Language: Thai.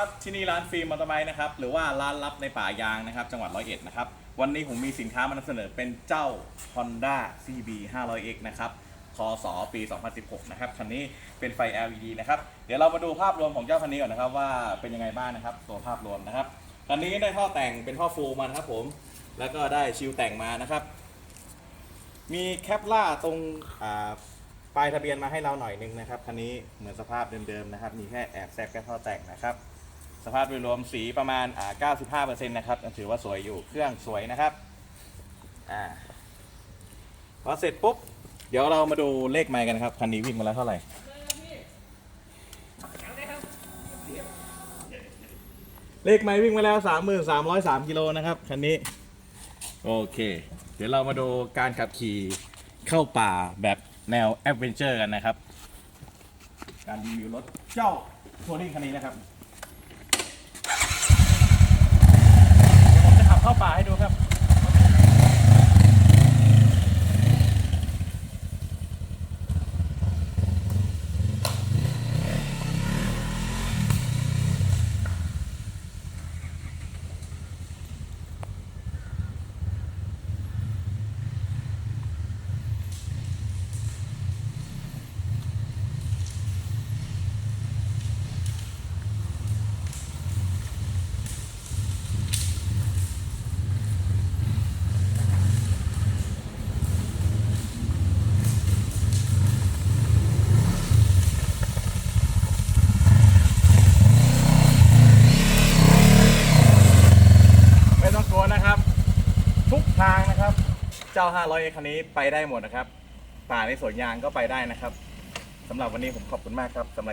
ครับที่นี่ร้านฟิล์มมอเตอร์ไบค์นะครับหรือว่าร้านลับในป่ายางนะครับจังหวัดร้อยเอ็ดนะครับวันนี้ผมมีสินค้ามานำเสนอเป็นเจ้า Honda CB 500X นะครับคศปี 2016 นะครับคันนี้เป็นไฟ LED นะครับเดี๋ยวเรามาดูภาพรวมของเจ้าคันนี้ก่อนนะครับว่าเป็นยังไงบ้างนะครับตัวภาพรวมนะครับคันนี้ได้ท่อแต่งเป็นท่อฟูมานะครับผมแล้วก็ได้ชิลแต่งมานะครับ มีแคปล่าตรงปลายทะเบียนมาให้เราหน่อยนึงนะครับคันนี้เหมือนสภาพเดิมๆนะครับมีแค่แอบแซบแค่ท่อแต่งนะครับ สภาพโดยรวมสีประมาณอ่า95%นะครับถือว่าสวยอยู่เครื่องสวยนะครับอ่าพอเสร็จปุ๊บ เดี๋ยวเรามาดูเลขไมล์กันครับ คันนี้วิ่งมาแล้วเท่าไหร่เลขไมล์วิ่งมาแล้ว 3,303กิโลนะครับ คันนี้ โอเค เดี๋ยวเรามาดูการขับขี่เข้าป่าแบบแนวแอดเวนเจอร์กันนะครับ การรีวิวรถเจ้าโทนี่คันนี้นะครับ ผมจะขับเข้าป่าให้ดูครับ ไม่ต้องกลัวนะครับ ทางนะครับ เจ้า 500 คันนี้ไปได้หมดนะครับ ป่าในสวนยางก็ไปได้นะครับสำหรับวันนี้ผมขอบคุณมากครับสำหรับ